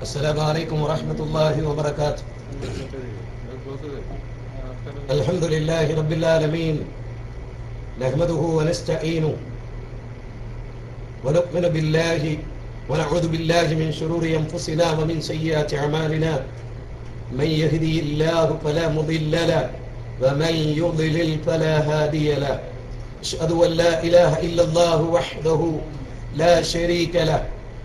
السلام عليكم ورحمة الله وبركاته. الحمد لله رب العالمين نحمده ونستعينه ونؤمن بالله ونعوذ بالله من شرور أنفسنا ومن سيئات أعمالنا. من يهدي الله فلا مضل له ومن يضلل فلا هادي له. أشهد أن لا إله إلا الله وحده لا شريك له.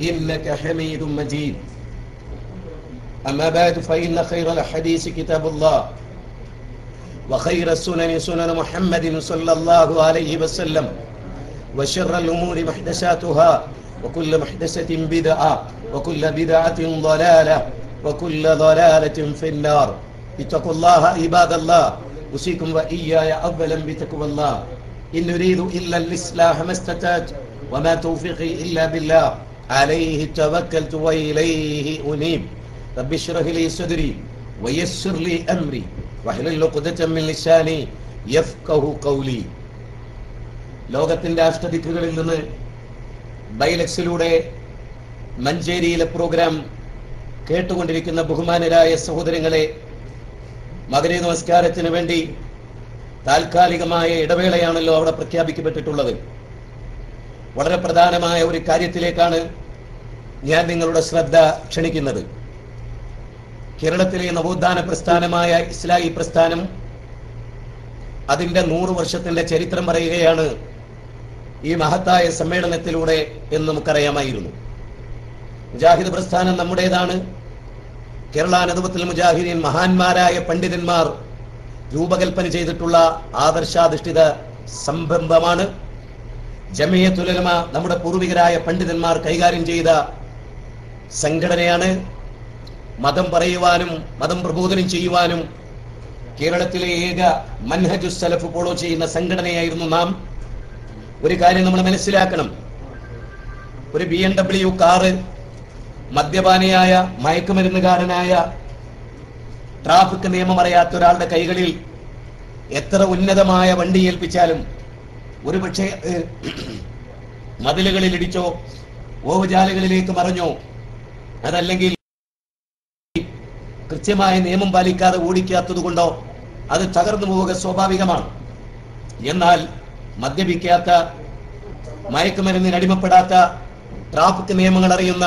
إنك حميد مجيد. أما بعد فإن خير الحديث كتاب الله وخير السنن سنن محمد صلى الله عليه وسلم وشر الأمور محدثاتها وكل محدثة بدعة وكل بدعة ضلالة وكل ضلالة في النار. اتقوا الله عباد الله أوصيكم وإياي أولا بتقوى الله. إن نريد إلا الإصلاح ما استطعت وما توفيقي إلا بالله. عليه توكلت وإليه أنيب رب اشرح لي صدري ويسر لي أمري واحلل عقدة من لساني يفقه قولي ലോകത്തിന്റെ അഷ്ടദിക്കുകളിൽ നിന്ന് ബൈലക്സിലൂടെ മഞ്ചേരിയിലെ പ്രോഗ്രാം കേട്ടുകൊണ്ടിരിക്കുന്ന ബഹുമാനരായ സഹോദരങ്ങളെ മകരെ നമസ്കാരത്തിന് വേണ്ടി താൽക്കാലികമായ ഇടവേളയാണല്ലോ അവിടെ പ്രഖ്യാപിക്കപ്പെട്ടിട്ടുള്ളത് വളരെ പ്രധാനമായ ഒരു കാര്യത്തിലേക്കാണ് ഞാൻ നിങ്ങളുടെ ശ്രദ്ധ ക്ഷണിക്കുന്നത്. കേരളത്തിലെ നവോത്ഥാന പ്രസ്ഥാനമായ ഇസ്ലാഹി പ്രസ്ഥാനം അതിന്റെ നൂറ് വർഷത്തിന്റെ ചരിത്രം പറയുകയാണ് ഈ മഹത്തായ സമ്മേളനത്തിലൂടെ എന്ന് നമുക്കറിയാമായിരുന്നു. മുജാഹിദ് പ്രസ്ഥാനം നമ്മുടേതാണ്. കേരള നദുവത്തിൽ മുജാഹിദീൻ മഹാന്മാരായ പണ്ഡിതന്മാർ രൂപകൽപ്പന ചെയ്തിട്ടുള്ള ആദർശാധിഷ്ഠിത സംരംഭമാണ്. ജമിയത്തുലമ നമ്മുടെ പൂർവികരായ പണ്ഡിതന്മാർ കൈകാര്യം ചെയ്ത സംഘടനയാണ്. മതം പറയുവാനും മതം പ്രബോധനം ചെയ്യുവാനും കേരളത്തിലെ ഏക മൻഹജു സലഫ് ഫോളോ ചെയ്യുന്ന സംഘടനയായിരുന്നു നാം. ഒരു കാര്യം നമ്മൾ മനസ്സിലാക്കണം. ഒരു ബി എം ഡബ്ല്യു കാറ് മദ്യപാനിയായ മയക്കുമരുന്നുകാരനായ ട്രാഫിക് നിയമം അറിയാത്ത ഒരാളുടെ കൈകളിൽ എത്ര ഉന്നതമായ വണ്ടി ഏൽപ്പിച്ചാലും ഒരുപക്ഷെ മതിലുകളിൽ ഇടിച്ചോ ഓവുചാലുകളിലേക്ക് മറഞ്ഞോ അതല്ലെങ്കിൽ കൃത്യമായ നിയമം പാലിക്കാതെ ഓടിക്കാത്തത് കൊണ്ടോ അത് തകർന്നു പോവുക സ്വാഭാവികമാണ്. എന്നാൽ മദ്യപിക്കാത്ത മയക്കുമരുന്നിന് അടിമപ്പെടാത്ത ട്രാഫിക് നിയമങ്ങൾ അറിയുന്ന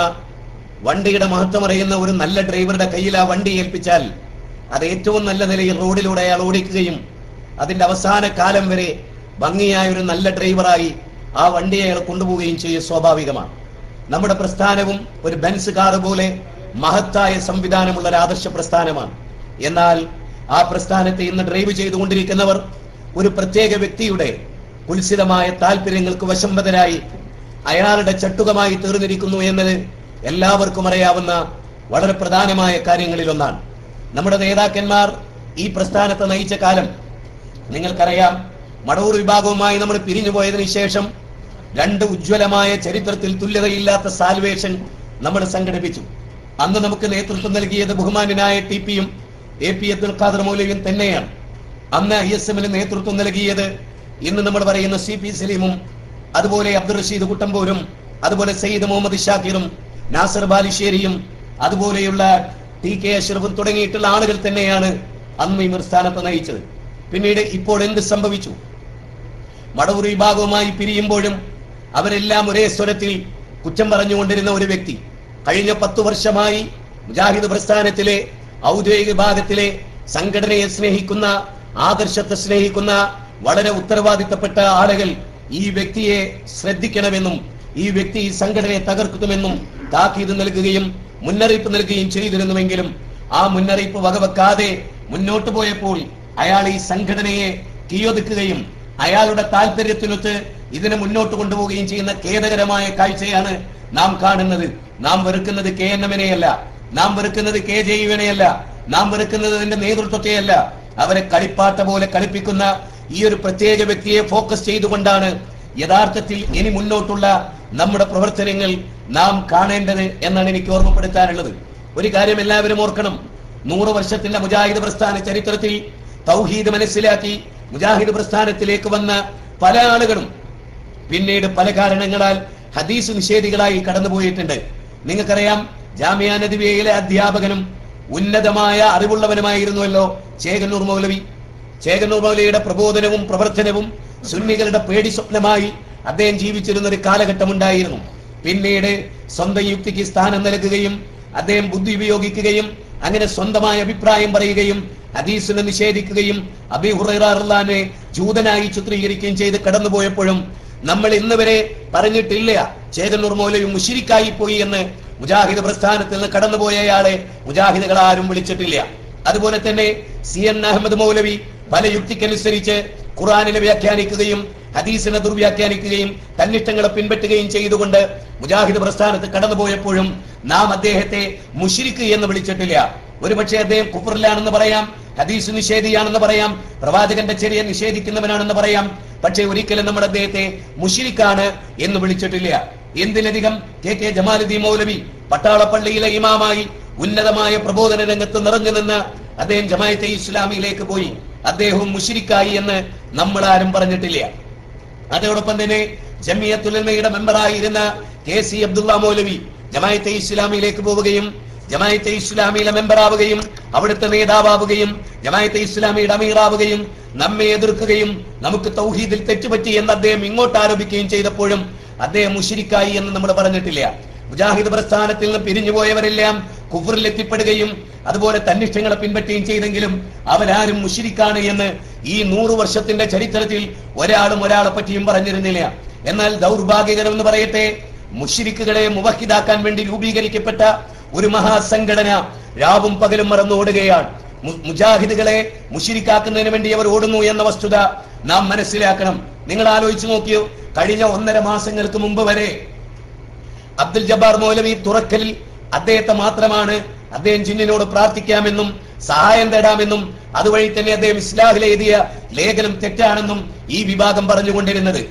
വണ്ടിയുടെ മഹത്വം അറിയുന്ന ഒരു നല്ല ഡ്രൈവറുടെ കയ്യിൽ ആ വണ്ടി ഏൽപ്പിച്ചാൽ അത് ഏറ്റവും നല്ല നിലയിൽ റോഡിലൂടെ അയാൾ ഓടിക്കുകയും അതിന്റെ അവസാന കാലം വരെ ഭംഗിയായ ഒരു നല്ല ഡ്രൈവറായി ആ വണ്ടി അയാൾ കൊണ്ടുപോവുകയും ചെയ്യുക സ്വാഭാവികമാണ്. നമ്മുടെ പ്രസ്ഥാനവും ഒരു ബെൻസ് കാർ പോലെ മഹത്തായ സംവിധാനമുള്ള ഒരു ആദർശ പ്രസ്ഥാനമാണ്. എന്നാൽ ആ പ്രസ്ഥാനത്തെ ഇന്ന് ഡ്രൈവ് ചെയ്തുകൊണ്ടിരിക്കുന്നവർ ഒരു പ്രത്യേക വ്യക്തിയുടെ കുൽസിതമായ താല്പര്യങ്ങൾക്ക് വശംബതരായി അയാളുടെ ചട്ടുകമായി തീർന്നിരിക്കുന്നു എന്നത് എല്ലാവർക്കും അറിയാവുന്ന വളരെ പ്രധാനമായ കാര്യങ്ങളിലൊന്നാണ്. നമ്മുടെ നേതാക്കന്മാർ ഈ പ്രസ്ഥാനത്തെ നയിച്ച കാലം നിങ്ങൾക്കറിയാം മടവൂർ വിഭാഗവുമായി നമ്മൾ പിരിഞ്ഞു പോയതിനു ശേഷം രണ്ട് ഉജ്ജ്വലമായ ചരിത്രത്തിൽ തുല്യതയില്ലാത്ത സാൽവേഷൻ നമ്മൾ സംഘടിപ്പിച്ചു. അന്ന് നമുക്ക് നേതൃത്വം നൽകിയത് ബഹുമാനായ ടി പിയും എ പി അബ്ദുൽ ഖാദർ മൗലവിയും തന്നെയാണ്. അന്ന് ഐ എസ് എമ്മിന് നേതൃത്വം നൽകിയത് ഇന്ന് നമ്മൾ പറയുന്ന സി പി സലീമും അതുപോലെ അബ്ദുൾ റഷീദ് കുട്ടമ്പൂരും അതുപോലെ സയ്യിദ് മുഹമ്മദ് ഷാക്കിറും നാസർ ബാലിശ്ശേരിയും അതുപോലെയുള്ള ടി കെ അഷ്റഫും തുടങ്ങിയിട്ടുള്ള ആളുകൾ തന്നെയാണ് അന്ന് ഈ സ്ഥാനത്ത് നയിച്ചത്. പിന്നീട് ഇപ്പോൾ എന്ത് സംഭവിച്ചു? മടവൂർ വിഭാഗവുമായി പിരിയുമ്പോഴും അവരെല്ലാം ഒരേ സ്വരത്തിൽ കുറ്റം പറഞ്ഞുകൊണ്ടിരുന്ന ഒരു വ്യക്തി. കഴിഞ്ഞ പത്തു വർഷമായി മുജാഹിദ് പ്രസ്ഥാനത്തിലെ ഔദ്യോഗിക വിഭാഗത്തിലെ സംഘടനയെ സ്നേഹിക്കുന്ന ആദർശത്തെ സ്നേഹിക്കുന്ന വളരെ ഉത്തരവാദിത്തപ്പെട്ട ആളുകൾ ഈ വ്യക്തിയെ ശ്രദ്ധിക്കണമെന്നും ഈ വ്യക്തി ഈ സംഘടനയെ തകർക്കുമെന്നും താക്കീത് നൽകുകയും മുന്നറിയിപ്പ് നൽകുകയും ചെയ്തിരുന്നുവെങ്കിലും ആ മുന്നറിയിപ്പ് വകവെക്കാതെ മുന്നോട്ട് പോയപ്പോൾ അയാൾ ഈ സംഘടനയെ തീയൊതുക്കുകയും അയാളുടെ താല്പര്യത്തിനൊത്ത് ഇതിനെ മുന്നോട്ട് കൊണ്ടുപോവുകയും ചെയ്യുന്ന ഖേദകരമായ കാഴ്ചയാണ് നാം കാണുന്നത്. നാം വെറുക്കുന്നത് കെ എൻ എമ്മിനെയല്ല നാം വെറുക്കുന്നത് കെ ജെ യുവിനെയല്ല നാം വെറുക്കുന്നത് അതിന്റെ നേതൃത്വത്തെയല്ല. അവരെ കളിപ്പാട്ട പോലെ കളിപ്പിക്കുന്ന ഈ ഒരു പ്രത്യേക വ്യക്തിയെ ഫോക്കസ് ചെയ്തുകൊണ്ടാണ് യഥാർത്ഥത്തിൽ ഇനി മുന്നോട്ടുള്ള നമ്മുടെ പ്രവർത്തനങ്ങൾ നാം കാണേണ്ടത് എന്നാണ് എനിക്ക് ഓർമ്മപ്പെടുത്താനുള്ളത്. ഒരു കാര്യം എല്ലാവരും ഓർക്കണം. നൂറ് വർഷത്തിന്റെ മുജാഹിദ് പ്രസ്ഥാന ചരിത്രത്തിൽ തൗഹീദ് മനസ്സിലാക്കി മുജാഹിദ് പ്രസ്ഥാനത്തിലേക്ക് വന്ന പല ആളുകളും പിന്നീട് പല കാരണങ്ങളാൽ ഹദീസ് നിഷേധികളായി കടന്നുപോയിട്ടുണ്ട്. നിങ്ങൾക്കറിയാം ജാമിയ അധ്യാപകനും ഉന്നതമായ അറിവുള്ളവനുമായിരുന്നുവല്ലോ ചേകന്നൂർ മൗലവി. ചേകന്നൂർ മൗലവിയുടെ പ്രബോധനവും പ്രവർത്തനവും സുന്നികളുടെ പേടി സ്വപ്നമായി അദ്ദേഹം ജീവിച്ചിരുന്ന ഒരു കാലഘട്ടം ഉണ്ടായിരുന്നു. പിന്നീട് സ്വന്തം യുക്തിക്ക് സ്ഥാനം നൽകുകയും അദ്ദേഹം ബുദ്ധി ഉപയോഗിക്കുകയും അങ്ങനെ സ്വന്തമായ അഭിപ്രായം പറയുകയും ഹദീസിനെ നിഷേധിക്കുകയും അബി ഹുറൈറാറിനെ ജൂതനായി ചിത്രീകരിക്കുകയും ചെയ്ത് കടന്നുപോയപ്പോഴും നമ്മൾ ഇന്ന് വരെ പറഞ്ഞിട്ടില്ല. ചേതന്നൂർ മൗലവി മുഷിരിക്കായി പോയി എന്ന് മുജാഹിദ് പ്രസ്ഥാനത്തിൽ നിന്ന് കടന്നുപോയയാളെ മുജാഹിദുകൾ ആരും വിളിച്ചിട്ടില്ല. അതുപോലെ തന്നെ സി എൻ അഹമ്മദ് മൗലവി പല യുക്തിക്കനുസരിച്ച് ഖുറാനിനെ വ്യാഖ്യാനിക്കുകയും ഹദീസിനെ ദുർവ്യാഖ്യാനിക്കുകയും തന്നിഷ്ടങ്ങളെ പിൻപറ്റുകയും ചെയ്തുകൊണ്ട് മുജാഹിദ് പ്രസ്ഥാനത്ത് കടന്നുപോയപ്പോഴും നാം അദ്ദേഹത്തെ മുഷിരിക്ക് എന്ന് വിളിച്ചിട്ടില്ല. ഒരുപക്ഷെ അദ്ദേഹം കുഫറിലാണെന്ന് പറയാം ഹദീസ് നിഷേധിയാണെന്ന് പറയാം പ്രവാചകന്റെ ചെറിയ നിഷേധിക്കുന്നവനാണെന്ന് പറയാം. പക്ഷേ ഒരിക്കലും നമ്മൾ അദ്ദേഹത്തെ മുഷിരിക്കാണ് എന്ന് വിളിച്ചിട്ടില്ല. എന്തിലധികം കെ കെ ജമാലുദ്ദീൻ മൗലവി പട്ടാളപ്പള്ളിയിലെ ഇമാമായി ഉന്നതമായ പ്രബോധന രംഗത്ത് നിറഞ്ഞു നിന്ന് അദ്ദേഹം ജമായത്തെ ഇസ്ലാമിയിലേക്ക് പോയി. അദ്ദേഹവും മുഷിരിക്കായി എന്ന് നമ്മൾ ആരും പറഞ്ഞിട്ടില്ല. അതോടൊപ്പം തന്നെ ജമിയത്തുലമയുടെ മെമ്പറായിരുന്ന കെ സി അബ്ദുള്ള മൗലവി ജമായത്തെ ഇസ്ലാമിയിലേക്ക് പോവുകയും ജമായത്തെ ഇസ്ലാമിയിലെ മെമ്പറാവുകയും അവിടുത്തെ നേതാവാവുകയും ജമായത്തെ ഇസ്ലാമിയുടെ അമീറാവുകയും നമ്മെ എതിർക്കുകയും നമുക്ക് തൗഹീദിൽ തെറ്റുപറ്റി എന്ന് അദ്ദേഹം ഇങ്ങോട്ട് ആരോപിക്കുകയും ചെയ്തപ്പോഴും അദ്ദേഹം മുഷിരിക്കായി എന്ന് നമ്മൾ പറഞ്ഞിട്ടില്ല. മുജാഹിദ് പ്രസ്ഥാനത്തിൽ നിന്ന് പിരിഞ്ഞുപോയവരെല്ലാം കുഫറിൽ എത്തിപ്പെടുകയും അതുപോലെ തന്നിഷ്ടങ്ങളെ പിൻപറ്റുകയും ചെയ്തെങ്കിലും അവരാരും മുഷിരിക്കാണ് എന്ന് ഈ നൂറു വർഷത്തിന്റെ ചരിത്രത്തിൽ ഒരാളും ഒരാളെ പറ്റിയും പറഞ്ഞിരുന്നില്ല. എന്നാൽ ദൗർഭാഗ്യകരം എന്ന് പറയട്ടെ മുഷിരിക്കുകളെ മുവഹിദാക്കാൻ വേണ്ടി രൂപീകരിക്കപ്പെട്ട ഒരു മഹാസംഘടന രാവും പകലും മറന്നോടുകയാണ് ഓടുകയാണ്. മുജാഹിദുകളെ മുഷിരിക്കാക്കുന്നതിന് വേണ്ടി അവർ ഓടുന്നു എന്ന വസ്തുത നാം മനസ്സിലാക്കണം. നിങ്ങൾ ആലോചിച്ചു നോക്കിയോ? കഴിഞ്ഞ ഒന്നര മാസങ്ങൾക്ക് മുമ്പ് വരെ അബ്ദുൽ ജബ്ബാർ മൗലവി തുറക്കലിൽ അദ്ദേഹത്തെ മാത്രമാണ് അദ്ദേഹം ജിന്നിനോട് പ്രാർത്ഥിക്കാമെന്നും സഹായം തേടാമെന്നും അതുവഴി തന്നെ അദ്ദേഹം ഇസ്ലാഹിൽ എഴുതിയ ലേഖനം തെറ്റാണെന്നും ഈ വിഭാഗം പറഞ്ഞുകൊണ്ടിരുന്നത്.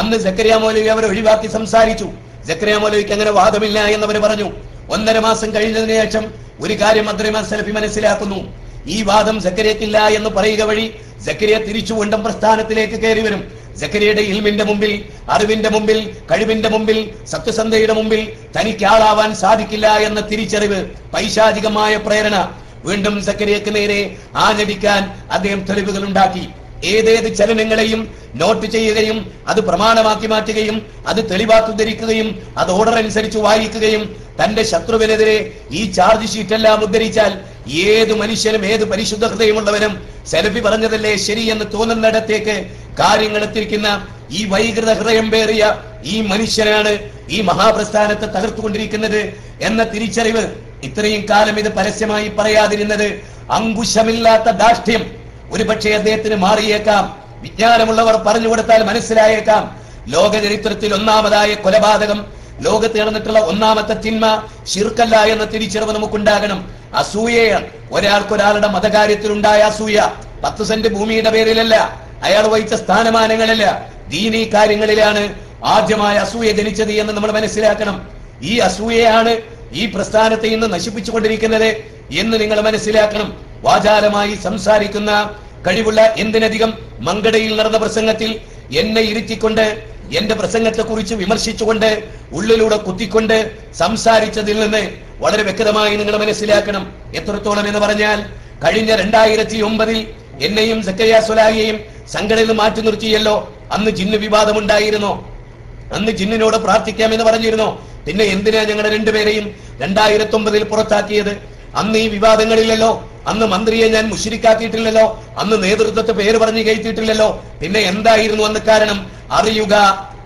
അന്ന് സക്കരിയ മൗലവി അവരെ ഒഴിവാക്കി സംസാരിച്ചു. സക്കരിയ മൗലവിക്ക് അങ്ങനെ വാദമില്ല എന്നവർ പറഞ്ഞു. ഒന്നര മാസം കഴിഞ്ഞതിന് ശേഷം ഒരു കാര്യം അബ്ദുറഹ്മാൻ സലഫി മനസ്സിലാക്കുന്നു. ഈ വാദം സക്കരിയക്കില്ല എന്ന് പറയുക വഴി സക്കരിയ തിരിച്ചു കൊണ്ടും പ്രസ്ഥാനത്തിലേക്ക് കയറി വരും. സക്കരിയുടെ ഇൽമിന്റെ മുമ്പിൽ അറിവിന്റെ മുമ്പിൽ കഴിവിന്റെ മുമ്പിൽ സത്യസന്ധയുടെ മുമ്പിൽ തനിക്ക് ആളാവാൻ സാധിക്കില്ല എന്ന തിരിച്ചറിവ് പൈശാചികമായ പ്രേരണ വീണ്ടും സക്കരിയക്ക് നേരെ ആഞ്ഞടിക്കാൻ അദ്ദേഹം തെളിവുകൾ ഉണ്ടാക്കി. ഏതേത് ചലനങ്ങളെയും നോട്ട് ചെയ്യുകയും അത് പ്രമാണമാക്കി മാറ്റുകയും അത് തെളിവാക്കി ധരിക്കുകയും അത് ഓർഡർ അനുസരിച്ച് വായിക്കുകയും തന്റെ ശത്രുവിനെതിരെ ഈ ചാർജ് ഷീറ്റ് എല്ലാം ഉദ്ധരിച്ചാൽ ഏത് മനുഷ്യനും ഏത് പരിശുദ്ധ ഹൃദയമുള്ളവനും സെലഫി പറഞ്ഞതല്ലേ ശരി എന്ന് തോന്നുന്നിടത്തേക്ക് കാര്യങ്ങൾ എത്തിരിക്കുന്ന ഈ വൈകൃത ഹൃദയം പേറിയ ഈ മനുഷ്യനാണ് ഈ മഹാപ്രസ്ഥാനത്തെ തകർത്തുകൊണ്ടിരിക്കുന്നത് എന്ന തിരിച്ചറിവ് ഇത്രയും കാലം ഇത് പരസ്യമായി പറയാതിരുന്നത് അങ്കുശമില്ലാത്ത ദാഷ്ട്യം ഒരുപക്ഷെ അദ്ദേഹത്തിന് മാറിയേക്കാം. വിജ്ഞാനമുള്ളവർ പറഞ്ഞു കൊടുത്താൽ മനസ്സിലായേക്കാം. ലോക ചരിത്രത്തിൽ ഒന്നാമതായ കൊലപാതകം ലോകത്ത് നടന്നിട്ടുള്ള ഒന്നാമത്തെ തിന്മ ശിർക്കല്ല എന്ന തിരിച്ചറിവ് നമുക്കുണ്ടാകണം. അസൂയയാണ് ഒരാൾക്കൊരാളുടെ മതകാര്യത്തിൽ ഉണ്ടായ അസൂയ പത്ത് സെന്റ് ഭൂമിയുടെ പേരിലല്ല. അയാൾ വഹിച്ച സ്ഥാനമാനങ്ങളല്ല ദീനി കാര്യങ്ങളിലാണ് ആദ്യമായ അസൂയ ജനിച്ചത് എന്ന് നമ്മൾ മനസ്സിലാക്കണം. ഈ അസൂയയാണ് ഈ പ്രസ്ഥാനത്തെ ഇന്ന് നശിപ്പിച്ചുകൊണ്ടിരിക്കുന്നത് എന്ന് നിങ്ങൾ മനസ്സിലാക്കണം. വാചാലമായി സംസാരിക്കുന്ന കഴിവുള്ള എന്തിനധികം മങ്കടയിൽ നടന്ന പ്രസംഗത്തിൽ എന്നെ ഇരുത്തിക്കൊണ്ട് എന്റെ പ്രസംഗത്തെ കുറിച്ച് വിമർശിച്ചുകൊണ്ട് ഉള്ളിലൂടെ കുത്തിക്കൊണ്ട് സംസാരിച്ചതിൽ നിന്ന് വളരെ വ്യക്തമായി നിങ്ങൾ മനസ്സിലാക്കണം. എത്രത്തോളം എന്ന് പറഞ്ഞാൽ കഴിഞ്ഞ രണ്ടായിരത്തി ഒമ്പതിൽ എന്നെയും സക്കയ്യ സുലാഹിയെയും സംഘടനയിൽ മാറ്റി നിർത്തിയല്ലോ. അന്ന് ജിന്ന് വിവാദമുണ്ടായിരുന്നു. അന്ന് ജിന്നിനോട് പ്രാർത്ഥിക്കാമെന്ന് പറഞ്ഞിരുന്നോ. പിന്നെ എന്തിനാ ഞങ്ങളുടെ രണ്ടുപേരെയും രണ്ടായിരത്തി ഒമ്പതിൽ പുറത്താക്കിയത്? അന്ന് ഈ വിവാദങ്ങളില്ലല്ലോ. അന്ന് മന്ത്രിയെ ഞാൻ മുഷിരിക്കാക്കിയിട്ടില്ലല്ലോ. അന്ന് നേതൃത്വത്തെ പേര് പറഞ്ഞു കയറ്റിയിട്ടില്ലല്ലോ. പിന്നെ എന്തായിരുന്നു അന്ന് കാരണം? അറിയുക.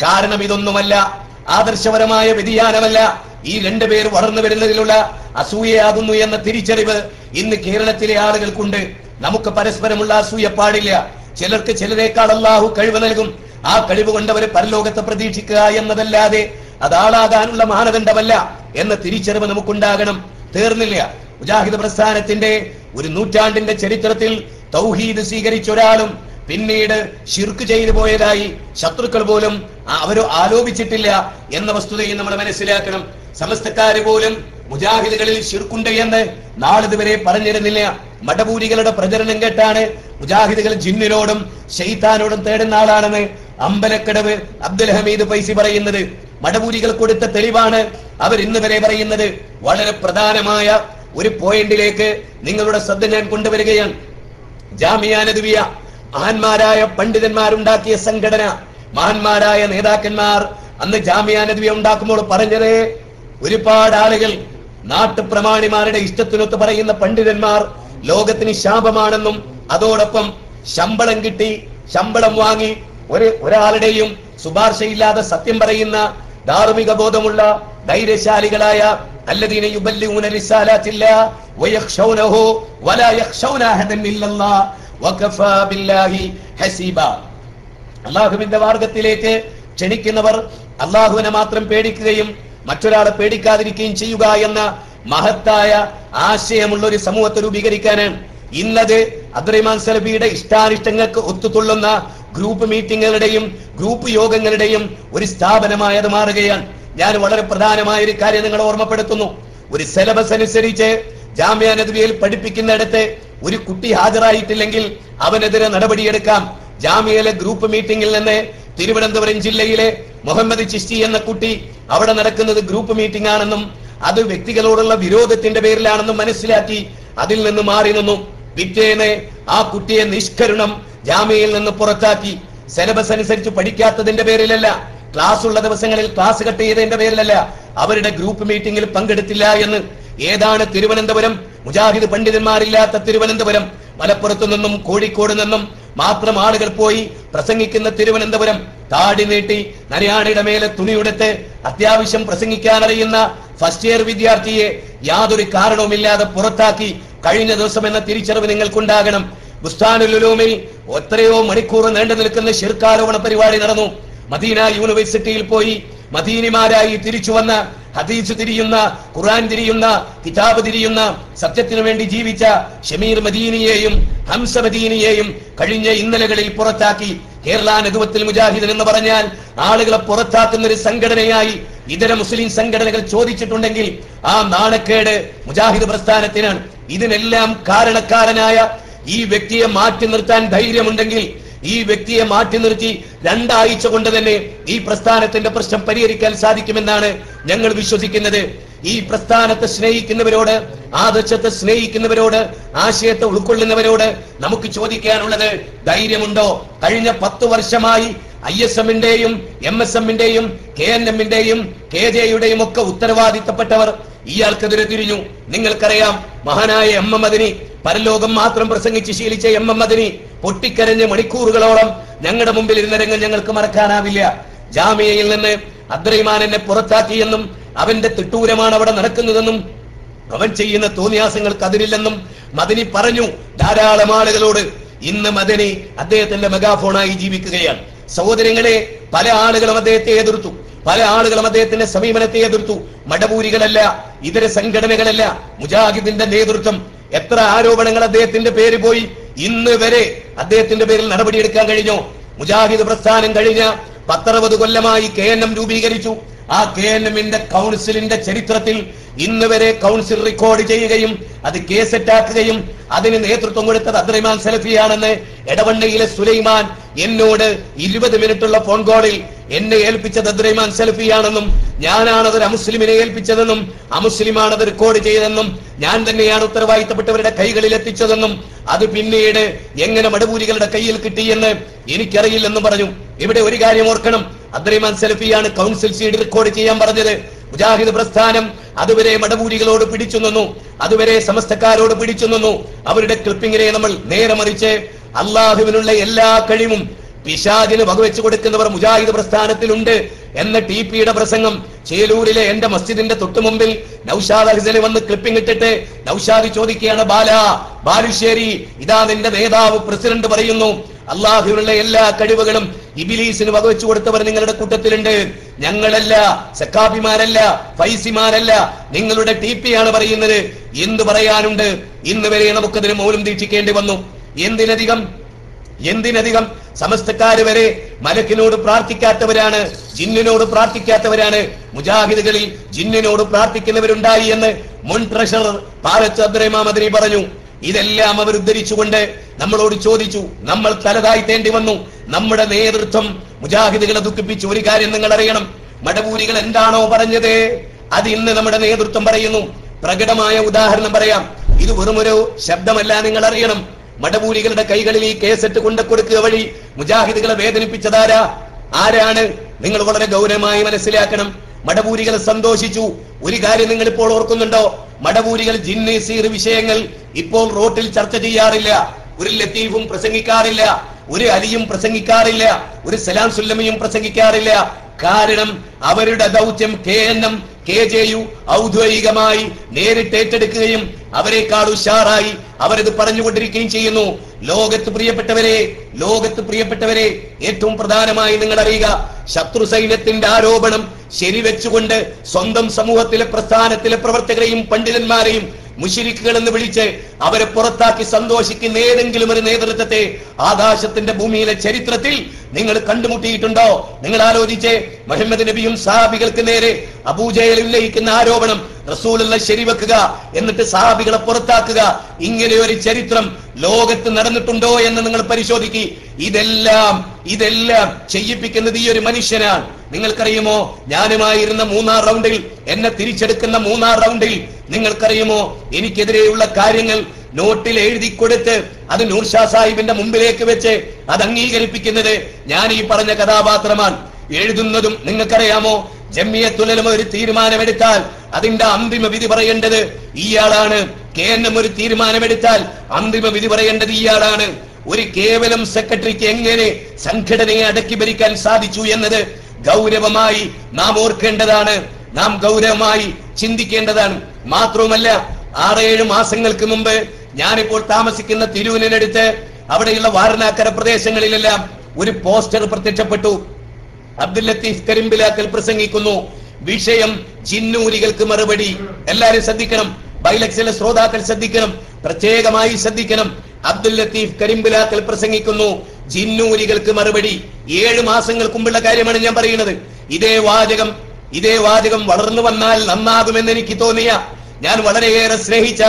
കാരണം ഇതൊന്നുമല്ല. ആദർശപരമായ വ്യതിയാനമല്ല. ഈ രണ്ടുപേർ വളർന്നു വരുന്നതിലുള്ള അസൂയയാകുന്നു എന്ന തിരിച്ചറിവ് ഇന്ന് കേരളത്തിലെ ആളുകൾക്കുണ്ട്. നമുക്ക് പരസ്പരമുള്ള അസൂയ പാടില്ല. ചിലർക്ക് ചിലരേക്കാൾ അള്ളാഹു കഴിവ് നൽകും. ആ കഴിവ് കൊണ്ടവര് പരലോകത്തെ പ്രതീക്ഷിക്കുക എന്നതല്ലാതെ അതാളാകാനുള്ള മാനദണ്ഡമല്ല എന്ന തിരിച്ചറിവ് നമുക്കുണ്ടാകണം. തീർന്നില്ല. മുജാഹിദ് പ്രസ്ഥാനത്തിന്റെ ഒരു നൂറ്റാണ്ടിന്റെ ചരിത്രത്തിൽ തൗഹീദ് സ്വീകരിച്ച ഒരാളും പിന്നീട് ശിർക്ക് ചെയ്തു പോയതായി ശത്രുക്കൾ പോലും അവരോ ആലോപിച്ചിട്ടില്ല എന്ന വസ്തുതയും നമ്മൾ മനസ്സിലാക്കണം. സമസ്തക്കാര് പോലും മുജാഹിദുകളിൽ ഷിർക്കുണ്ട് എന്ന് നാളിതുവരെ പറഞ്ഞിരുന്നില്ല. മടപൂരികളുടെ പ്രചരണം കേട്ടാണ് മുജാഹിദുകൾ ജിന്നിനോടും ഷെയ്ത്താനോടും തേടുന്ന ആളാണെന്ന് അമ്പലക്കടവ് അബ്ദുൽ ഹമീദ് പൈസി പറയുന്നത്. മടപൂരികൾ കൊടുത്ത തെളിവാണ് അവർ ഇന്ന് വരെ പറയുന്നത്. വളരെ പ്രധാനമായ ഒരു പോയിന്റിലേക്ക് നിങ്ങളുടെ ശ്രദ്ധ ഞാൻ കൊണ്ടുവരികയാണ്. ജാമിയ നദുവിയ മഹാന്മാരായ പണ്ഡിതന്മാരുണ്ടാക്കിയ സംഘടന മഹാന്മാരായ നേതാക്കന്മാർ അന്ന് ജാമ്യ നദിയ ഉണ്ടാക്കുമ്പോൾ പറഞ്ഞത് ഒരുപാട് ആളുകൾ നാട്ടുപ്രമാണിമാരുടെ ഇഷ്ടത്തിനൊത്ത് പറയുന്ന പണ്ഡിതന്മാർ ലോകത്തിന് ശാപമാണെന്നും അതോടൊപ്പം ശമ്പളം കിട്ടി ശമ്പളം വാങ്ങി ഒരു ഒരാളുടെയും ശുപാർശയില്ലാതെ സത്യം പറയുന്ന ധാർമ്മിക ബോധമുള്ള ധൈര്യശാലികളായ അല്ലദീന വലാ അള്ളാഹുവിന്റെ മാർഗത്തിലേക്ക് ക്ഷണിക്കുന്നവർ അള്ളാഹുവിനെ മാത്രം പേടിക്കുകയും മറ്റൊരാളെ പേടിക്കാതിരിക്കുകയും ചെയ്യുക എന്ന മഹത്തായ ആശയമുള്ള ഒരു സമൂഹത്തെ രൂപീകരിക്കാനാണ് ഇന്നത് അബ്ദുറഹിമാൻ സലഫിയുടെ ഇഷ്ടാനിഷ്ടങ്ങൾക്ക് ഒത്തുതുള്ളുന്ന ഗ്രൂപ്പ് മീറ്റിങ്ങുകളുടെയും ഗ്രൂപ്പ് യോഗങ്ങളുടെയും ഒരു സ്ഥാപനമായി അത് മാറുകയാണ്. ഞാൻ വളരെ പ്രധാനമായ ഒരു കാര്യം നിങ്ങളെ ഓർമ്മപ്പെടുത്തുന്നു. ഒരു സിലബസ് അനുസരിച്ച് ജാമ്യാനദ്വിയിൽ പഠിപ്പിക്കുന്നിടത്ത് ഒരു കുട്ടി ഹാജരായിട്ടില്ലെങ്കിൽ അവനെതിരെ നടപടിയെടുക്കാം. ജാമ്യയിലെ ഗ്രൂപ്പ് മീറ്റിംഗിൽ നിന്ന് തിരുവനന്തപുരം ജില്ലയിലെ മുഹമ്മദ് ചിസ്തി എന്ന കുട്ടി അവിടെ നടക്കുന്നത് ഗ്രൂപ്പ് മീറ്റിംഗ് ആണെന്നും അത് വ്യക്തികളോടുള്ള വിരോധത്തിന്റെ പേരിലാണെന്നും മനസ്സിലാക്കി അതിൽ നിന്ന് മാറി നിന്നു. പിറ്റേന്ന് ആ കുട്ടിയെ നിഷ്കരുണം ജാമ്യയിൽ നിന്ന് പുറത്താക്കി. സിലബസ് അനുസരിച്ച് പഠിക്കാത്തതിന്റെ പേരിലല്ല ക്ലാസ് ഉള്ള ദിവസങ്ങളിൽ ക്ലാസ് കട്ട് ചെയ്തതിന്റെ പേരിലല്ല അവരുടെ ഗ്രൂപ്പ് മീറ്റിംഗിൽ പങ്കെടുത്തില്ല എന്ന് ഏതാണ് തിരുവനന്തപുരം? മുജാഹിദ് പണ്ഡിതന്മാരില്ലാത്ത തിരുവനന്തപുരം. മലപ്പുറത്തു നിന്നും കോഴിക്കോട് നിന്നും മാത്രം ആളുകൾ പോയി പ്രസംഗിക്കുന്ന തിരുവനന്തപുരം. താടി നീട്ടി നരയാണിയുടെ മേലെ തുണിയുടുത്ത് അത്യാവശ്യം പ്രസംഗിക്കാൻ അറിയുന്ന ഫസ്റ്റ് ഇയർ വിദ്യാർത്ഥിയെ യാതൊരു കാരണവുമില്ലാതെ പുറത്താക്കി കഴിഞ്ഞ ദിവസം എന്ന തിരിച്ചറിവ് നിങ്ങൾക്കുണ്ടാകണം. ബുസ്താനുലുലൂമിൽ എത്രയോ മണിക്കൂർ നീണ്ടു നിൽക്കുന്ന ശിർക്കാരോപണ പരിപാടി നടന്നു. മദീന യൂണിവേഴ്സിറ്റിയിൽ പോയി മദീനിമാരായി തിരിച്ചു വന്ന ഹദീസ് തിരിയുന്ന ഖുർആൻ തിരിയുന്ന കിതാബ് തിരിയുന്ന സത്യത്തിനു വേണ്ടി ജീവിച്ച ഷമീർ മദീനിയെയും ഹംസ മദീനിയെയും കഴിഞ്ഞ ഇന്നലകളിൽ പുറത്താക്കി കേരള നഗുവത്തിൽ മുജാഹിദൻ എന്ന് പറഞ്ഞാൽ ആളുകളെ പുറത്താക്കുന്ന ഒരു സംഘടനയായി ഇതര മുസ്ലിം സംഘടനകൾ ചോദിച്ചിട്ടുണ്ടെങ്കിൽ ആ നാണക്കേട് മുജാഹിദ് പ്രസ്ഥാനത്തിനാണ്. ഇതിനെല്ലാം കാരണക്കാരനായ ഈ വ്യക്തിയെ മാറ്റി നിർത്താൻ ധൈര്യമുണ്ടെങ്കിൽ ഈ വ്യക്തിയെ മാറ്റി നിർത്തി രണ്ടാഴ്ച കൊണ്ട് തന്നെ ഈ പ്രസ്ഥാനത്തിന്റെ പ്രശ്നം പരിഹരിക്കാൻ സാധിക്കുമെന്നാണ് ഞങ്ങൾ വിശ്വസിക്കുന്നത്. ഈ പ്രസ്ഥാനത്തെ സ്നേഹിക്കുന്നവരോട് ആദർശത്തെ സ്നേഹിക്കുന്നവരോട് ആശയത്തെ ഉൾക്കൊള്ളുന്നവരോട് നമുക്ക് ചോദിക്കാനുള്ളത് ധൈര്യമുണ്ടോ? കഴിഞ്ഞ പത്ത് വർഷമായി ഐ എസ് എമ്മിന്റെയും എം എസ് എമ്മിന്റെയും കെ എൻ എമ്മിന്റെയും കെ ജെയുടെയും ഒക്കെ ഉത്തരവാദിത്തപ്പെട്ടവർ ഇയാൾക്കെതിരെ തിരിഞ്ഞു. നിങ്ങൾക്കറിയാം മഹാനായ എം എം മദിനി പരലോകം മാത്രം പ്രസംഗിച്ച് ശീലിച്ച എം എം മദിനി പൊട്ടിക്കരഞ്ഞ് മണിക്കൂറുകളോളം ഞങ്ങളുടെ മുമ്പിൽ ഇരുന്ന രംഗം ഞങ്ങൾക്ക് മറക്കാനാവില്ല. ജാമ്യയിൽ നിന്ന് അബ്ദുറഹിമാൻ എന്നെ പുറത്താക്കിയെന്നും അവന്റെ തിട്ടൂരമാണ് അവിടെ നടക്കുന്നതെന്നും അവൻ ചെയ്യുന്ന തോന്നിയാസങ്ങൾക്ക് അതിരില്ലെന്നും മദിനി പറഞ്ഞു. ധാരാളം ആളുകളോട് ഇന്ന് മദനി അദ്ദേഹത്തിന്റെ മെഗാഫോണായി ജീവിക്കുകയാണ്. സഹോദരങ്ങളെ പല ആളുകളും അദ്ദേഹത്തെ എതിർത്തു. പല ആളുകളും അദ്ദേഹത്തിന്റെ സമീപനത്തെ എതിർത്തു. മടപൂരികളല്ല ഇതര സംഘടനകളല്ല. മുജാഹിദിന്റെ നേതൃത്വം. എത്ര ആരോപണങ്ങൾ അദ്ദേഹത്തിന്റെ പേര് പോയി. ഇന്ന് വരെ അദ്ദേഹത്തിന്റെ പേരിൽ നടപടിയെടുക്കാൻ കഴിഞ്ഞോ? മുജാഹിദ് പ്രസ്ഥാനം കഴിഞ്ഞ പത്തറുപത് കൊല്ലമായി കെ രൂപീകരിച്ചു. ആ കെ എൻ എമ്മിന്റെ കൗൺസിലിന്റെ ചരിത്രത്തിൽ ഇന്ന് വരെ കൗൺസിൽ റെക്കോർഡ് ചെയ്യുകയും അത് കേസറ്റാക്കുകയും അതിന് നേതൃത്വം കൊടുത്തത് അദ്രിമാൻ സലഫിയാണെന്ന് എടവണ്ണയിലെ സുലൈമാൻ എന്നോട് ഇരുപത് മിനിറ്റുള്ള ഫോൺ കോളിൽ എന്നെ ഏൽപ്പിച്ചത് അദ്രിമാൻ സലഫിയാണെന്നും ഞാനാണത് അമുസ്ലിമിനെ ഏൽപ്പിച്ചതെന്നും അമുസ്ലിമാണ് അത് റെക്കോർഡ് ചെയ്തതെന്നും ഞാൻ തന്നെയാണ് ഉത്തരവാദിത്തപ്പെട്ടവരുടെ കൈകളിൽ എത്തിച്ചതെന്നും അത് പിന്നീട് എങ്ങനെ മടപൂരികളുടെ കയ്യിൽ കിട്ടിയെന്ന് എനിക്കറിയില്ലെന്നും പറഞ്ഞു. ഇവിടെ ഒരു കാര്യം ഓർക്കണം. അബ്ദുറഹ്മാൻ സെൽഫിയാണ് കൗൺസിൽ സീഡ് റെക്കോർഡ് ചെയ്യാൻ പറഞ്ഞത്. മുജാഹിദ് പ്രസ്ഥാനം അതുവരെ മടപൂരികളോട് പിടിച്ചു നിന്നു. അതുവരെ സമസ്തക്കാരോട് പിടിച്ചു നിന്നു. അവരുടെ ക്ലിപ്പിങ്ങിനെ നമ്മൾ നേരെ മറിച്ച് അള്ളാഹുവിനുള്ള എല്ലാ കഴിവും പിശാദിന് വകവെച്ചു കൊടുക്കുന്നവർ മുജാഹിദ് പ്രസ്ഥാനത്തിലുണ്ട് എന്ന ടി പിയുടെ പ്രസംഗം ചേലൂരിലെ എന്റെ മസ്ജിദിന്റെ തൊട്ടുമുമ്പിൽ നൌഷാദ് അഹ്സന് വന്ന് ക്ലിപ്പിംഗ് ഇട്ടിട്ട് നൌഷാദ് ചോദിക്കുകയാണ് ബാല ബാലുശ്ശേരി ഇതാ നിന്റെ നേതാവ് പ്രസിഡന്റ് പറയുന്നു. അള്ളാഹുവിനുള്ള എല്ലാ കഴിവുകളും ഇബിലീസിന് വകവെച്ചു കൊടുത്തവർ നിങ്ങളുടെ കൂട്ടത്തിലുണ്ട്. ഞങ്ങളല്ല സക്കാബിമാരല്ല ഫൈസിമാരല്ല. നിങ്ങളുടെ ടി പി ആണ് പറയുന്നത്. എന്ത് പറയാനുണ്ട്? ഇന്ന് വരെ നമുക്കതിന് മൗനം ദീക്ഷിക്കേണ്ടി വന്നു. എന്തിനധികം? എന്തിനധികം? സമസ്തക്കാര് വരെ മലക്കിനോട് പ്രാർത്ഥിക്കാത്തവരാണ് ജിന്നിനോട് പ്രാർത്ഥിക്കാത്തവരാണ്. മുജാഹിദുകളിൽ ജിന്നിനോട് പ്രാർത്ഥിക്കുന്നവരുണ്ടായി എന്ന് മുൻ ട്രഷറർ പാലത്ത് അബ്ദുറഹ്മാമദിനി പറഞ്ഞു. ഇതെല്ലാം അവർ ഉദ്ധരിച്ചുകൊണ്ട് നമ്മളോട് ചോദിച്ചു നമ്മൾ തലതാഴ്ത്തേണ്ടി വന്നു. നമ്മുടെ നേതൃത്വം മുജാഹിദുകളെ ദുഃഖിപ്പിച്ചു. ഒരു കാര്യം നിങ്ങൾ അറിയണം. മടപൂരികൾ എന്താണോ പറഞ്ഞത്? അത് ഇന്ന് നമ്മുടെ നേതൃത്വം പറയുന്നു. പ്രകടമായ ഉദാഹരണം പറയാം. ഇത് വെറുമൊരു ശബ്ദമല്ല നിങ്ങൾ അറിയണം. മടപൂരികളുടെ കൈകളിൽ ഈ കേസെറ്റ് കൊണ്ടു കൊടുക്കുക വഴി മുജാഹിദുകളെ വേദനിപ്പിച്ചതാരാ? ആരാണ്? നിങ്ങൾ വളരെ ഗൗരവമായി മനസ്സിലാക്കണം. മടപൂരികൾ സന്തോഷിച്ചു. ഒരു കാര്യം നിങ്ങൾ ഇപ്പോൾ ഓർക്കുന്നുണ്ടോ മടപൂരികൾ ജിന്നീസീർ വിഷയങ്ങൾ ഇപ്പോൾ റോട്ടിൽ ചർച്ച ചെയ്യാറില്ല. ഒരു ലത്തീഫും പ്രസംഗിക്കാറില്ല. ഒരു അലിയും പ്രസംഗിക്കാറില്ല. ഒരു സലാം സുല്ലമയും പ്രസംഗിക്കാറില്ല. കാരണം അവരുടെ ദൗത്യം K N M K J U ഔദ്യോഗികമായി നേരിട്ട് ഏറ്റെടുക്കുകയും അവരെക്കാൾ ഉഷാറായി അവരത് പറഞ്ഞുകൊണ്ടിരിക്കുകയും ചെയ്യുന്നു. ലോകത്ത് പ്രിയപ്പെട്ടവരെ ലോകത്ത് പ്രിയപ്പെട്ടവരെ ഏറ്റവും പ്രധാനമായി നിങ്ങൾ അറിയുക ശത്രു സൈന്യത്തിന്റെ ആരോപണം ശരിവെച്ചുകൊണ്ട് സ്വന്തം സമൂഹത്തിലെ പ്രസ്ഥാനത്തിലെ പ്രവർത്തകരെയും പണ്ഡിതന്മാരെയും മുഷിരിക്കുകൾ എന്ന് വിളിച്ച് അവരെ പുറത്താക്കി സന്തോഷിക്കുന്ന ഏതെങ്കിലും ഒരു നേതൃത്വത്തെ ആകാശത്തിന്റെ ഭൂമിയിലെ ചരിത്രത്തിൽ നിങ്ങൾ കണ്ടുമുട്ടിയിട്ടുണ്ടോ? നിങ്ങൾ ആലോചിച്ച് മുഹമ്മദ് നബിയും സഹാബികൾക്ക് നേരെ അബൂജയിൽ ഉന്നയിക്കുന്ന ആരോപണം റസൂലുള്ള ശരിവെക്കുക എന്നിട്ട് സഹാബികളെ പുറത്താക്കുക. ഇങ്ങനെ ഒരു ചരിത്രം ലോകത്ത് നടന്നിട്ടുണ്ടോ എന്ന് നിങ്ങൾ പരിശോധിക്കുക ഇതെല്ലാം ഇതെല്ലാം ചെയ്യിപ്പിക്കുന്നത് ഈ ഒരു മനുഷ്യനാണ്. നിങ്ങൾക്കറിയുമോ? ഞാനുമായിരുന്ന മൂന്നാം റൗണ്ടിൽ എന്നെ തിരിച്ചെടുക്കുന്ന മൂന്നാം റൗണ്ടിൽ നിങ്ങൾക്കറിയുമോ? എനിക്കെതിരെയുള്ള കാര്യങ്ങൾ നോട്ടിൽ എഴുതി കൊടുത്ത് അത് നൂർഷാ സാഹിബിന്റെ മുമ്പിലേക്ക് വെച്ച് അത് അംഗീകരിപ്പിക്കുന്നത് ഞാൻ ഈ പറഞ്ഞ കഥാപാത്രമാണ്. എഴുതുന്നതും നിങ്ങൾക്കറിയാമോ? ജമ്മിയത്തുലമ ഒരു തീരുമാനമെടുത്താൽ അതിന്റെ അന്തിമ വിധി പറയേണ്ടത് ഇയാളാണ്. കെ എൻ എം ഒരു തീരുമാനമെടുത്താൽ അന്തിമ വിധി പറയേണ്ടത് ഇയാളാണ്. ഒരു കേവലം സെക്രട്ടറിക്ക് എങ്ങനെ സംഘടനയെ അടക്കി ഭരിക്കാൻ സാധിച്ചു എന്നത് ഗൗരവമായി നാം ഓർക്കേണ്ടതാണ്. നാം ഗൗരവമായി ചിന്തിക്കേണ്ടതാണ്. മാത്രവുമല്ല ആറേഴ് മാസങ്ങൾക്ക് മുമ്പ് ഞാനിപ്പോൾ താമസിക്കുന്ന തിരുവിനടുത്ത് അവിടെയുള്ള വാരണാക്കര പ്രദേശങ്ങളിലെല്ലാം ഒരു പോസ്റ്റർ പ്രത്യക്ഷപ്പെട്ടു. അബ്ദുൽ ലത്തീഫ് കരിമ്പിലാക്കൽ പ്രസംഗിക്കുന്നു. വിഷയം ചിന്നൂരികൾക്ക് മറുപടി. എല്ലാരും ശ്രദ്ധിക്കണം. ബൈലക്സിലെ ശ്രോതാക്കൾ ശ്രദ്ധിക്കണം. പ്രത്യേകമായി ശ്രദ്ധിക്കണം. അബ്ദുൽ ലത്തീഫ് കരിമ്പിലാക്കൽ പ്രസംഗിക്കുന്നു. ചിന്നൂരികൾക്ക് മറുപടി. ഏഴ് മാസങ്ങൾക്ക് മുമ്പുള്ള കാര്യമാണ് ഞാൻ പറയുന്നത്. ഇതേ വാചകം ഇതേ വാചകം വളർന്നു വന്നാൽ നന്നാകുമെന്ന് എനിക്ക് തോന്നിയ ഞാൻ വളരെയേറെ സ്നേഹിച്ച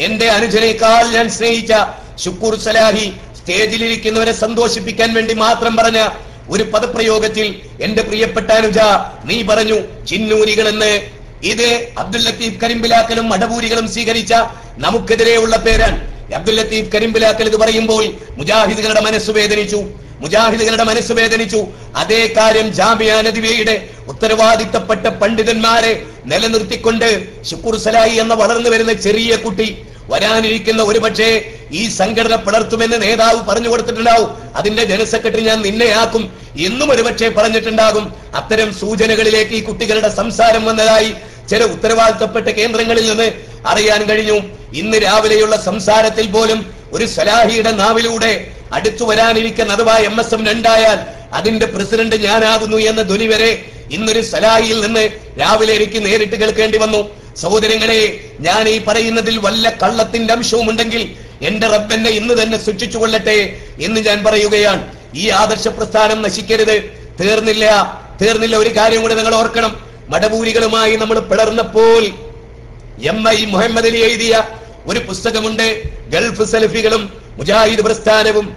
എന്റെ അനുജനേക്കാൾ ഞാൻ സ്നേഹിച്ച ശുക്കൂർ സലാഹി സ്റ്റേജിലിരിക്കുന്നവരെ സന്തോഷിപ്പിക്കാൻ വേണ്ടി മാത്രം പറഞ്ഞ ഒരു പദപ്രയോഗത്തിൽ എന്റെ പ്രിയപ്പെട്ട അനുജ നീ പറഞ്ഞു ചിന്നൂരികൾ എന്ന് ഇത് അബ്ദുൽ ലത്തീഫ് കരിമ്പിലാക്കലും മടപൂരികളും സ്വീകരിച്ച നമുക്കെതിരെയുള്ള പേരാണ്. അബ്ദുൽ ലത്തീഫ് കരിമ്പിലാക്കൽ ഇത് പറയുമ്പോൾ മുജാഹിദുകളുടെ മനസ്സ് വേദനിച്ചു. മുജാഹിദുകളുടെ മനസ്സ് വേദനിച്ചു. അതേ കാര്യം ജാമ്യ നദിവയുടെ ഉത്തരവാദിത്തപ്പെട്ട പണ്ഡിതന്മാരെ നിലനിർത്തിക്കൊണ്ട് ഷുക്കൂർ സലായി എന്ന വളർന്നു വരുന്ന ചെറിയ കുട്ടി വരാനിരിക്കുന്ന ഒരുപക്ഷെ ഈ സംഘടന പിളർത്തുമെന്ന് നേതാവ് പറഞ്ഞു കൊടുത്തിട്ടുണ്ടാവും. അതിന്റെ ജനറൽ സെക്രട്ടറി ഞാൻ നിന്നെയാക്കും. എന്നും ഒരുപക്ഷെ പറഞ്ഞിട്ടുണ്ടാകും. അത്തരം സൂചനകളിലേക്ക് ഈ കുട്ടികളുടെ സംസാരം വന്നതായി ചില ഉത്തരവാദിത്തപ്പെട്ട കേന്ദ്രങ്ങളിൽ നിന്ന് അറിയാൻ കഴിഞ്ഞു. ഇന്ന് രാവിലെയുള്ള സംസാരത്തിൽ പോലും ഒരു സലാഹിയുടെ നാവിലൂടെ അടുത്തു വരാനിരിക്കുന്ന അഥവാ എം എസ് എം രണ്ടായാൽ അതിന്റെ പ്രസിഡന്റ് ഞാനാകുന്നു എന്ന ധ്വനി വരെ ഇന്നൊരു സലാഹിയിൽ നിന്ന് രാവിലെ എനിക്ക് നേരിട്ട് കേൾക്കേണ്ടി വന്നു. സഹോദരങ്ങളെ ഞാൻ ഈ പറയുന്നതിൽ വല്ല കള്ളത്തിന്റെ അംശവും ഉണ്ടെങ്കിൽ എന്റെ റബ്ബെന്നെ ഇന്ന് തന്നെ സൂക്ഷിച്ചു കൊള്ളട്ടെ എന്ന് ഞാൻ പറയുകയാണ്. ഈ ആദർശ പ്രസ്ഥാനം നശിക്കരുത്. തീർന്നില്ല. തീർന്നില്ല. ഒരു കാര്യം കൂടെ നിങ്ങൾ ഓർക്കണം. മടപൂരികളുമായി നമ്മൾ പിളർന്നപ്പോൾ എം ഐ മുഹമ്മദ് അലി എഴുതിയ ഒരു പുസ്തകമുണ്ട്. ഗൾഫ് സെൽഫികളും മുജാഹിദ് പ്രസ്ഥാനവും.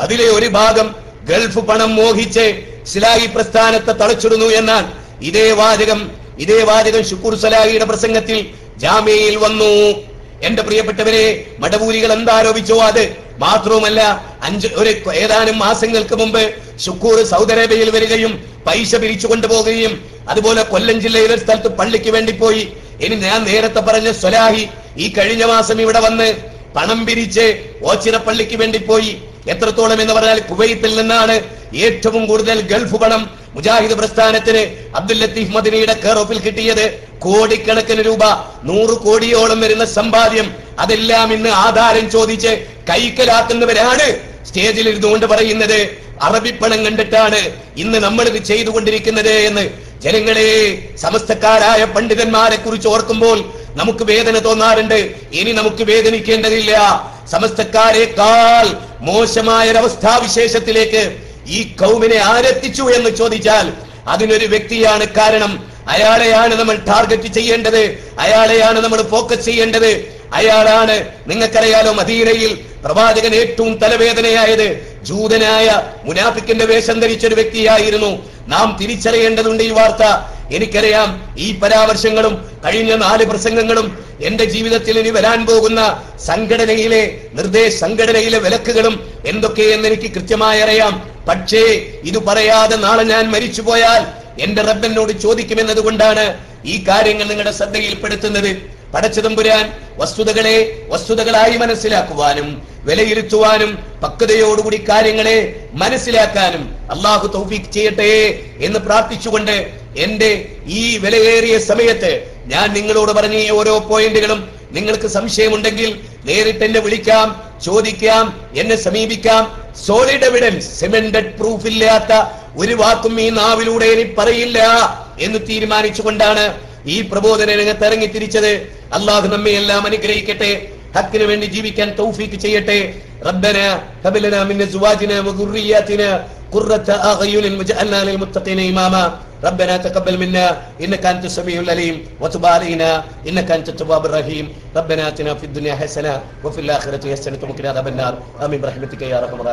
അതിലെ ഒരു ഭാഗം ഗൾഫ് പണം മോഹിച്ച് ശിലായി പ്രസ്ഥാനത്തെ തളച്ചിടുന്നു എന്നാൽ ഇതേ വാചകം ഇതേ വാചകം ഷുക്കൂർ സലാഹിയുടെ പ്രസംഗത്തിൽ ജാമ്യയിൽ വന്നു. എന്റെ പ്രിയപ്പെട്ടവരെ മടവൂലികൾ എന്താരോപിച്ചോ അത്? മാത്രവുമല്ല അഞ്ച് ഒരു ഏതാനും മാസങ്ങൾക്ക് മുമ്പ് ഷുക്കൂർ സൗദി അറേബ്യയിൽ വരികയും പൈസ പിരിച്ചു കൊണ്ടുപോകുകയും അതുപോലെ കൊല്ലം ജില്ലയിലെ സ്ഥലത്ത് പള്ളിക്ക് വേണ്ടി പോയി. ഇനി ഞാൻ നേരത്തെ പറഞ്ഞ സ്വലാഹി ഈ കഴിഞ്ഞ മാസം ഇവിടെ വന്ന് പണം പിരിച്ച് ഓച്ചിറപ്പള്ളിക്ക് വേണ്ടി പോയി. എത്രത്തോളം എന്ന് പറഞ്ഞാൽ കുവൈത്തിൽ നിന്നാണ് ഏറ്റവും കൂടുതൽ ഗൾഫ് പണം മുജാഹിദ് പ്രസ്ഥാനത്തിന് അബ്ദുൽ ലത്തീഫ് മദിനിയുടെ കെയർ കിട്ടിയത് കോടിക്കണക്കിന് രൂപ. നൂറ് കോടിയോളം വരുന്ന സമ്പാദ്യം. അതെല്ലാം ഇന്ന് ആധാരം ചോദിച്ച് കൈക്കലാക്കുന്നവരാണ് സ്റ്റേജിൽ ഇരുന്നുകൊണ്ട് പറയുന്നത് അറബിപ്പണം കണ്ടിട്ടാണ് ഇന്ന് നമ്മൾ ഇത് ചെയ്തുകൊണ്ടിരിക്കുന്നത് എന്ന്. ജനങ്ങളെ സമസ്തക്കാരായ പണ്ഡിതന്മാരെ കുറിച്ച് ഓർക്കുമ്പോൾ നമുക്ക് വേദന തോന്നാറുണ്ട്. ഇനി നമുക്ക് വേദനിക്കേണ്ടതില്ല. സമസ്തക്കാരെക്കാൾ മോശമായ ഒരവസ്ഥാവിശേഷത്തിലേക്ക് ഈ കൗമിനെ ആരെത്തിച്ചു എന്ന് ചോദിച്ചാൽ അതിനൊരു വ്യക്തിയാണ് കാരണം. അയാളെയാണ് നമ്മൾ ടാർഗറ്റ് ചെയ്യേണ്ടത്. അയാളെയാണ് നമ്മൾ ഫോക്കസ് ചെയ്യേണ്ടത്. അയാളാണ് നിങ്ങൾക്കറിയാലോ മദീനയിൽ പ്രവാചകൻ ഏറ്റവും തലവേദനയായത്. ജൂതനായ മുനാഫിക്കിന്റെ വേഷം ധരിച്ച ഒരു വ്യക്തിയായിരുന്നു. നാം തിരിച്ചറിയേണ്ടതുണ്ട് ഈ വാർത്ത. എനിക്കറിയാം ഈ പരാമർശങ്ങളും കഴിഞ്ഞ നാല് പ്രസംഗങ്ങളും എന്റെ ജീവിതത്തിൽ ഇനി വരാൻ പോകുന്ന സംഘടനയിലെ നിർദ്ദേശ സംഘടനയിലെ വിലക്കുകളും എന്തൊക്കെയെന്ന് എനിക്ക് കൃത്യമായി അറിയാം. പക്ഷേ ഇത് പറയാതെ നാളെ ഞാൻ മരിച്ചു പോയാൽ എന്റെ റബ്ബനോട് ചോദിക്കുമെന്നതുകൊണ്ടാണ് ഈ കാര്യങ്ങൾ നിങ്ങളുടെ ശ്രദ്ധയിൽപ്പെടുത്തുന്നത്. പടച്ചതമ്പുരാൻ വസ്തുതകളെ വസ്തുതകളായി മനസ്സിലാക്കുവാനും വിലയിരുത്തുവാനും പക്വതയോടുകൂടി കാര്യങ്ങളെ മനസ്സിലാക്കാനും അള്ളാഹു തൗഫീഖ് ചെയ്യട്ടെ എന്ന് പ്രാർത്ഥിച്ചുകൊണ്ട് എന്റെ ഈ വിലയേറിയ സമയത്ത് ഞാൻ നിങ്ങളോട് പറഞ്ഞ ഓരോ പോയിന്റുകളും നിങ്ങൾക്ക് സംശയമുണ്ടെങ്കിൽ നേരിട്ട് എന്നെ വിളിക്കാം ചോദിക്കാം എന്നെ സമീപിക്കാം. സോളിഡ് എവിഡൻസ് സിമെന്റഡ് പ്രൂഫ് ഇല്ലാത്ത ഒരു വാക്കും ഈ നാവിലൂടെ ഇനി പറയില്ല എന്ന് തീരുമാനിച്ചുകൊണ്ടാണ് ഈ പ്രബോധന രംഗത്ത് ഇറങ്ങി തിരിച്ചത് അള്ളാഹു നമ്മെ എല്ലാം അനുഗ്രഹിക്കട്ടെ ഹക്കിന് വേണ്ടി ജീവിക്കാൻ തൗഫീക്ക് ചെയ്യട്ടെ റബ്ബന ഹബലന മിൻ അസ്വാജിന വദുർരിയാതിന قرة أعين وجعلنا للمتقين إماما ربنا تقبل منا إنك أنت السميع العليم وتب علينا إنك أنت التواب الرحيم ربنا آتنا في الدنيا حسنة وفي الآخرة حسنة وقنا عذاب النار آمين برحمتك يا أرحم الراحمين